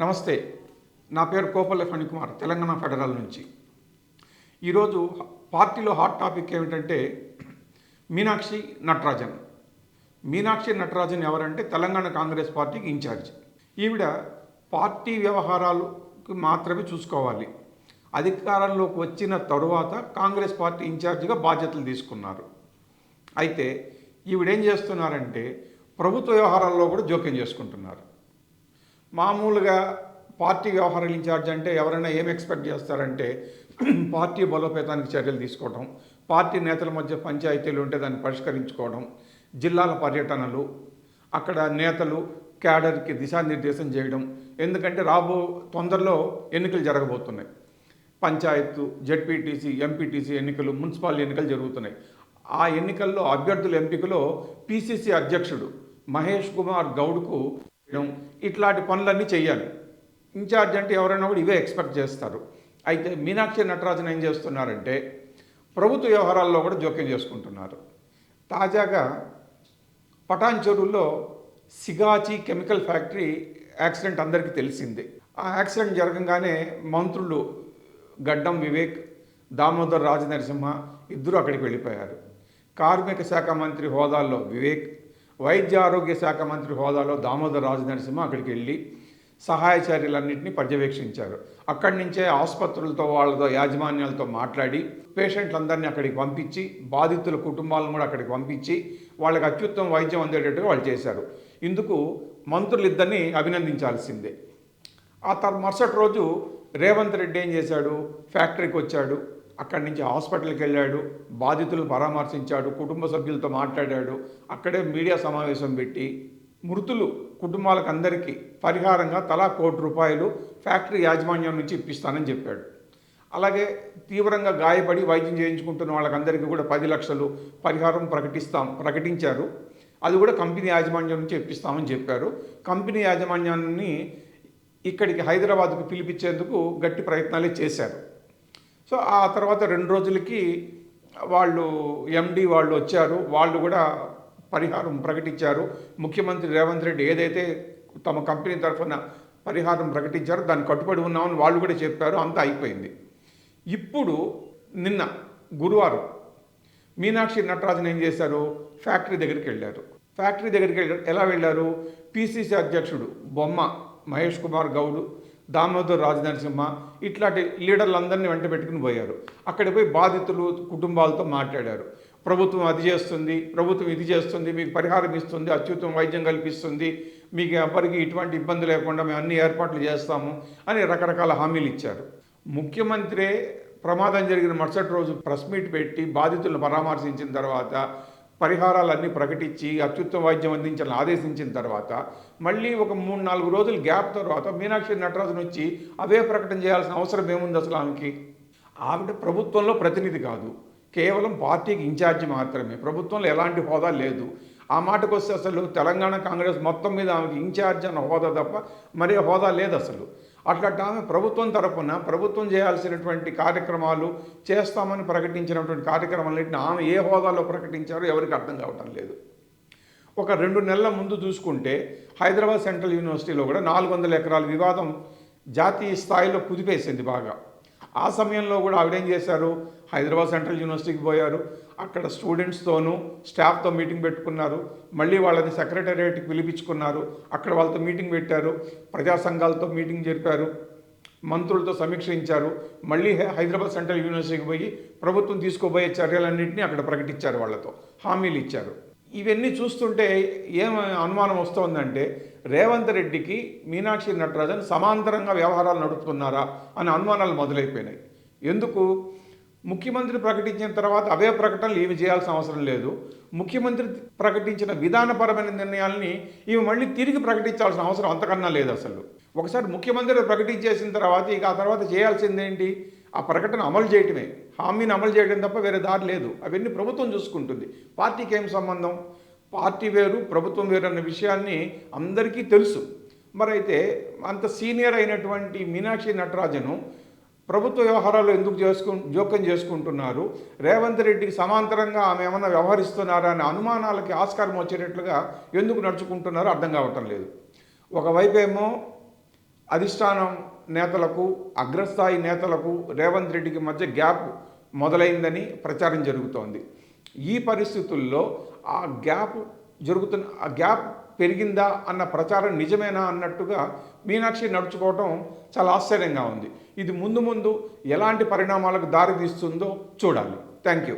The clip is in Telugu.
నమస్తే. నా పేరు కోపల్లి ఫణికుమార్ తెలంగాణ ఫెడరల్ నుంచి. ఈరోజు పార్టీలో హాట్ టాపిక్ ఏమిటంటే మీనాక్షి నటరాజన్. మీనాక్షి నటరాజన్ ఎవరంటే తెలంగాణ కాంగ్రెస్ పార్టీకి ఇన్ఛార్జ్. ఈవిడ పార్టీ వ్యవహారాలకు మాత్రమే చూసుకోవాలి. అధికారంలోకి వచ్చిన తరువాత కాంగ్రెస్ పార్టీ ఇన్ఛార్జిగా బాధ్యతలు తీసుకున్నారు. అయితే ఈవిడేం చేస్తున్నారంటే ప్రభుత్వ వ్యవహారాల్లో కూడా జోక్యం చేసుకుంటున్నారు. మామూలుగా పార్టీ వ్యవహారాలు ఇన్ఛార్జ్ అంటే ఎవరైనా ఏం ఎక్స్పెక్ట్ చేస్తారంటే పార్టీ బలోపేతానికి చర్యలు తీసుకోవడం పార్టీ నేతల మధ్య పంచాయతీలు ఉంటే దాన్ని పరిష్కరించుకోవడం జిల్లాల పర్యటనలు అక్కడ నేతలు క్యాడర్కి దిశానిర్దేశం చేయడం. ఎందుకంటే రాబో తొందరలో ఎన్నికలు జరగబోతున్నాయి. పంచాయత్ జడ్పీటీసీ ఎంపీటీసీ ఎన్నికలు మున్సిపల్ ఎన్నికలు జరుగుతున్నాయి. ఆ ఎన్నికల్లో అభ్యర్థుల ఎంపికలో పిసిసి అధ్యక్షుడు మహేష్ కుమార్ గౌడ్కు చేయడం, ఇట్లాంటి పనులన్నీ చేయాలి ఇన్ఛార్జ్ అంటే ఎవరైనా కూడా ఇవే ఎక్స్పెక్ట్ చేస్తారు. అయితే మీనాక్షి నటరాజన్ ఏం చేస్తున్నారంటే ప్రభుత్వ వ్యవహారాల్లో కూడా జోక్యం చేసుకుంటున్నారు. తాజాగా పటాన్ చెరువులో సిగాచి కెమికల్ ఫ్యాక్టరీ యాక్సిడెంట్ అందరికీ తెలిసిందే. ఆ యాక్సిడెంట్ జరగంగానే మంత్రులు గడ్డం వివేక్ దామోదర్ రాజనరసింహ ఇద్దరు అక్కడికి వెళ్ళిపోయారు. కార్మిక శాఖ మంత్రి హోదాల్లో వివేక్ వైద్య ఆరోగ్య శాఖ మంత్రి హోదాలో దామోదర్ రాజనరసింహ అక్కడికి వెళ్ళి సహాయ చర్యలన్నింటినీ పర్యవేక్షించారు. అక్కడి నుంచే ఆసుపత్రులతో వాళ్ళతో యాజమాన్యాలతో మాట్లాడి పేషెంట్లందరినీ అక్కడికి పంపించి బాధితుల కుటుంబాలను కూడా అక్కడికి పంపించి వాళ్ళకి అత్యుత్తమ వైద్యం అందేటట్టుగా వాళ్ళు చేశారు. ఇందుకు మంత్రులు ఇద్దరిని అభినందించాల్సిందే. ఆ తర్వాత మరుసటి రోజు రేవంత్ రెడ్డి ఏం చేశాడు? ఫ్యాక్టరీకి వచ్చాడు అక్కడి నుంచి హాస్పిటల్కి వెళ్ళాడు బాధితులు పరామర్శించాడు కుటుంబ సభ్యులతో మాట్లాడాడు. అక్కడే మీడియా సమావేశం పెట్టి మృతులు కుటుంబాలకు అందరికీ పరిహారంగా తలా కోటి రూపాయలు ఫ్యాక్టరీ యాజమాన్యం నుంచి ఇప్పిస్తానని చెప్పాడు. అలాగే తీవ్రంగా గాయపడి వైద్యం చేయించుకుంటున్న వాళ్ళకందరికీ కూడా పది లక్షలు పరిహారం ప్రకటిస్తాం ప్రకటించారు. అది కూడా కంపెనీ యాజమాన్యం నుంచి ఇప్పిస్తామని చెప్పారు. కంపెనీ యాజమాన్యాన్ని ఇక్కడికి హైదరాబాద్కు పిలిపించేందుకు గట్టి ప్రయత్నాలే చేశారు. సో ఆ తర్వాత రెండు రోజులకి వాళ్ళు ఎండి వాళ్ళు వచ్చారు. వాళ్ళు కూడా పరిహారం ప్రకటించారు. ముఖ్యమంత్రి రేవంత్ రెడ్డి ఏదైతే తమ కంపెనీ తరఫున పరిహారం ప్రకటించారో దాన్ని కట్టుబడి ఉన్నామని వాళ్ళు కూడా చెప్పారు. అంతా అయిపోయింది. ఇప్పుడు నిన్న గురువారం మీనాక్షి నటరాజన్ ఏం చేశారు? ఫ్యాక్టరీ దగ్గరికి వెళ్ళారు. ఫ్యాక్టరీ దగ్గరికి వెళ్ళారు. ఎలా వెళ్ళారు? పిసిసి అధ్యక్షుడు బొమ్మ మహేష్ కుమార్ గౌడ్ దామోదర్ రాజనరసింహ ఇట్లాంటి లీడర్లందరినీ వెంట పెట్టుకుని పోయారు. అక్కడికి పోయి బాధితులు కుటుంబాలతో మాట్లాడారు. ప్రభుత్వం అది చేస్తుంది ప్రభుత్వం ఇది చేస్తుంది మీకు పరిహారం ఇస్తుంది అత్యుత్తమ వైద్యం కల్పిస్తుంది మీకు ఎవరికి ఇటువంటి ఇబ్బంది లేకుండా మేము అన్ని ఏర్పాట్లు చేస్తాము అని రకరకాల హామీలు ఇచ్చారు. ముఖ్యమంత్రే ప్రమాదం జరిగిన మరుసటి రోజు ప్రెస్ మీట్ పెట్టి బాధితులను పరామర్శించిన తర్వాత పరిహారాలన్నీ ప్రకటించి అత్యుత్తమ వైద్యం అందించాలని ఆదేశించిన తర్వాత మళ్ళీ ఒక మూడు నాలుగు రోజులు గ్యాప్ తర్వాత మీనాక్షి నటరాజన్ వచ్చి అవే ప్రకటన చేయాల్సిన అవసరం ఏముంది అసలు ఆమెకి? ఆవిడ ప్రభుత్వంలో ప్రతినిధి కాదు. కేవలం పార్టీకి ఇన్ఛార్జి మాత్రమే. ప్రభుత్వంలో ఎలాంటి హోదా లేదు. ఆ మాటకు వస్తే అసలు తెలంగాణ కాంగ్రెస్ మొత్తం మీద ఆమెకి ఇన్ఛార్జ్ అన్న హోదా తప్ప మరే హోదా లేదు అసలు. అట్లాంటి ఆమె ప్రభుత్వం తరపున ప్రభుత్వం చేయాల్సినటువంటి కార్యక్రమాలు చేస్తామని ప్రకటించినటువంటి కార్యక్రమాలన్నింటినీ ఆమె ఏ హోదాలో ప్రకటించారో ఎవరికి అర్థం కావటం లేదు. ఒక రెండు నెలల ముందు చూసుకుంటే హైదరాబాద్ సెంట్రల్ యూనివర్సిటీలో కూడా నాలుగు వందల ఎకరాల వివాదం జాతీయ స్థాయిలో కుదిపేసింది బాగా. ఆ సమయంలో కూడా ఆవిడేం చేశారు? హైదరాబాద్ సెంట్రల్ యూనివర్సిటీకి పోయారు. అక్కడ స్టూడెంట్స్తోనూ స్టాఫ్తో మీటింగ్ పెట్టుకున్నారు. మళ్ళీ వాళ్ళని సెక్రటేరియట్కి పిలిపించుకున్నారు. అక్కడ వాళ్ళతో మీటింగ్ పెట్టారు. ప్రజా సంఘాలతో మీటింగ్ జరిపారు. మంత్రులతో సమీక్షించారు మళ్ళీ హైదరాబాద్ సెంట్రల్ యూనివర్సిటీకి పోయి ప్రభుత్వం తీసుకోబోయే చర్యలన్నింటినీ అక్కడ ప్రకటించారు వాళ్ళతో. హామీలు ఇచ్చారు. ఇవన్నీ చూస్తుంటే ఏం అనుమానం వస్తోందంటే రేవంత్ రెడ్డికి మీనాక్షి నటరాజన్ సమాంతరంగా వ్యవహారాలు నడుపుతున్నారా అనే అనుమానాలు మొదలైపోయినాయి. ఎందుకు? ముఖ్యమంత్రి ప్రకటించిన తర్వాత అవే ప్రకటనలు ఏమి చేయాల్సిన అవసరం లేదు. ముఖ్యమంత్రి ప్రకటించిన విధానపరమైన నిర్ణయాల్ని ఇవి మళ్ళీ తిరిగి ప్రకటించాల్సిన అవసరం అంతకన్నా లేదు అసలు. ఒకసారి ముఖ్యమంత్రి ప్రకటించేసిన తర్వాత ఇక ఆ తర్వాత చేయాల్సిందేంటి? ఆ ప్రకటన అమలు చేయటమే. హామీని అమలు చేయడం తప్ప వేరే దారి లేదు. అవన్నీ ప్రభుత్వం చూసుకుంటుంది. పార్టీకి ఏం సంబంధం? పార్టీ వేరు ప్రభుత్వం వేరు అన్న విషయాన్ని అందరికీ తెలుసు. మరైతే అంత సీనియర్ అయినటువంటి మీనాక్షి నటరాజను ప్రభుత్వ వ్యవహారాలు ఎందుకు చేసుకు జోక్యం చేసుకుంటున్నారు? రేవంత్ రెడ్డికి సమాంతరంగా ఆమె ఏమన్నా వ్యవహరిస్తున్నారా అనే అనుమానాలకి ఆస్కారం వచ్చేటట్లుగా ఎందుకు నడుచుకుంటున్నారో అర్థం కావటం లేదు. ఒకవైపేమో అధిష్టానం నేతలకు అగ్రస్థాయి నేతలకు రేవంత్ రెడ్డికి మధ్య గ్యాప్ మొదలైందని ప్రచారం జరుగుతోంది. ఈ పరిస్థితుల్లో ఆ గ్యాప్ జరుగుతున్న ఆ గ్యాప్ పెరిగిందా అన్న ప్రచారం నిజమేనా అన్నట్టుగా మీనాక్షి నడుచుకోవటం చాలా ఆశ్చర్యంగా ఉంది. ఇది ముందు ముందు ఎలాంటి పరిణామాలకు దారితీస్తుందో చూడాలి. Thank you